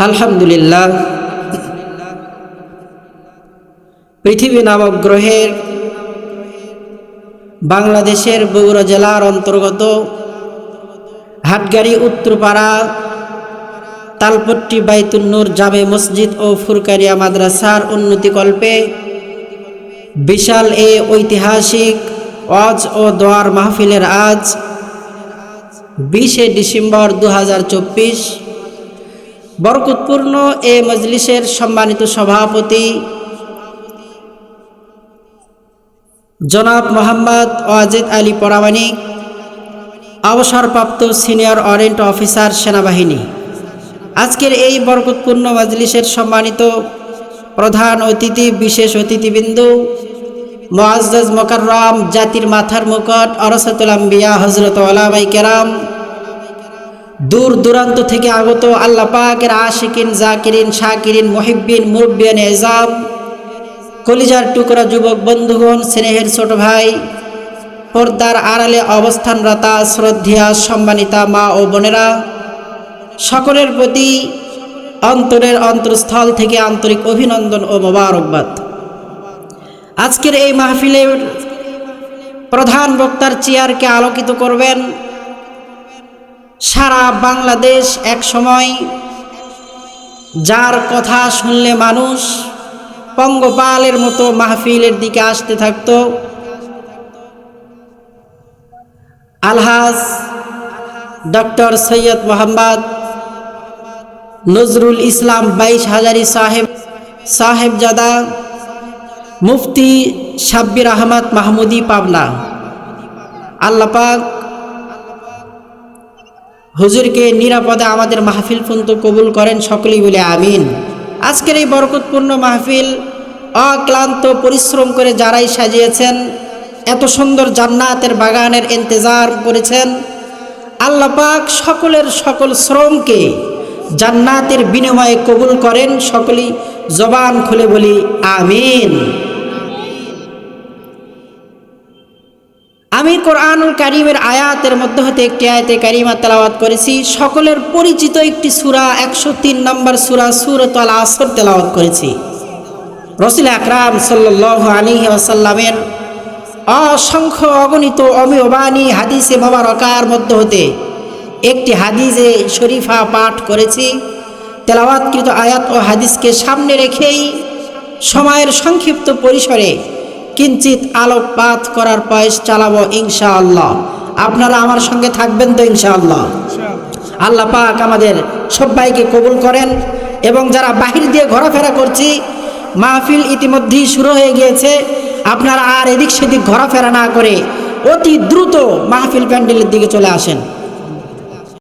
আলহামদুলিল্লাহ। পৃথিবী নামক গ্রহের বাংলাদেশের বগুড়া জেলার অন্তর্গত হাটগাড়ি উত্তরপাড়া তালপট্টি বাইতুন্নুর জামে মসজিদ ও ফুরকারিয়া মাদ্রাসার উন্নতিকল্পে বিশাল এ ঐতিহাসিক অজ ও দোয়ার মাহফিলের আজ বিশে ডিসেম্বর দু হাজার চব্বিশ বরকতপূর্ণ এ মজলিসের সম্মানিত সভাপতি জনাব মোহাম্মদ ওয়াজেদ আলী পরামানিক অবসরপ্রাপ্ত সিনিয়র ওয়ারেন্ট অফিসার সেনাবাহিনী। আজকের এই বরকতপূর্ণ মজলিসের সম্মানিত প্রধান অতিথি, বিশেষ অতিথিবৃন্দ মোয়াজ্জাজ মোকাররম, জাতির মাথার মুকট অরসতুল হজরত ওলামাই কেরাম দূর দূরান্ত থেকে আগত আল্লাহ পাকের আশিকিন, জাকিরিন, শাকিরিন, মহিব্বিন, মুরব্বিয়ান এজাম কলিজার টুকরা যুবক বন্ধুগণ, স্নেহের ছোট ভাই, পর্দার আড়ালে অবস্থানরতা শ্রদ্ধা সম্মানিতা মা ও বোনেরা, সকলের প্রতি অন্তরের অন্তরস্থল থেকে আন্তরিক অভিনন্দন ও মোবারকবাদ। আজকের এই মাহফিলের প্রধান বক্তার চেয়ারকে আলোকিত করবেন সারা বাংলাদেশ এক সময় যার কথা শুনলে মানুষ পঙ্গপালের মতো মাহফিলের দিকে আসতে থাকত। আলহাজ ডক্টর সৈয়দ মোহাম্মদ নজরুল ইসলাম বাইশ হাজারি সাহেব, সাহেবজাদা মুফতি সাব্বির আহমদ মাহমুদি পাবনা। আল্লাপাক হুজুরকে নিরাপদে আমাদের মাহফিল পর্যন্ত কবুল করেন সকলেই বলে আমিন। আজকের এই বরকতপূর্ণ মাহফিল অক্লান্ত পরিশ্রম করে যারাই সাজিয়েছেন, এত সুন্দর জান্নাতের বাগানের ইন্তজার করেছেন, আল্লাহ পাক সকলের সকল শ্রমকে জান্নাতের বিনিময়ে কবুল করেন, সকলেই জবান খুলে বলি আমিন। আমি কোরআনুল কারিমের আয়াতের মধ্যে হতে একটি আয়াতে কারিমা তেলাওয়াত করেছি। সকলের পরিচিত একটি সুরা, একশো তিন নম্বর সুরা সুরত আল আসর তেলাওয়াত করেছি। রসুল আকরাম সাল্লাহ আলী আসাল্লামের অসংখ্য অগণিত অমিয়বাণী হাদিসে মোবারকার মধ্য হতে একটি হাদিসে শরীফা পাঠ করেছি। তেলাওয়াতকৃত আয়াত ও হাদিসকে সামনে রেখেই সময়ের সংক্ষিপ্ত পরিসরে কিঞ্চিত আলোকপাত করার পয়স চালাবো ইনশাআল্লাহ। আপনারা আমার সঙ্গে থাকবেন তো ইনশাআল্লাহ। আল্লাহ পাক আমাদের সবাইকে কবুল করেন এবং যারা বাহির দিয়ে ঘোরাফেরা করছি, মাহফিল ইতিমধ্যেই শুরু হয়ে গিয়েছে। আপনারা আর এদিক সেদিক ঘোরাফেরা না করে অতি দ্রুত মাহফিল প্যান্ডেলের দিকে চলে আসেন।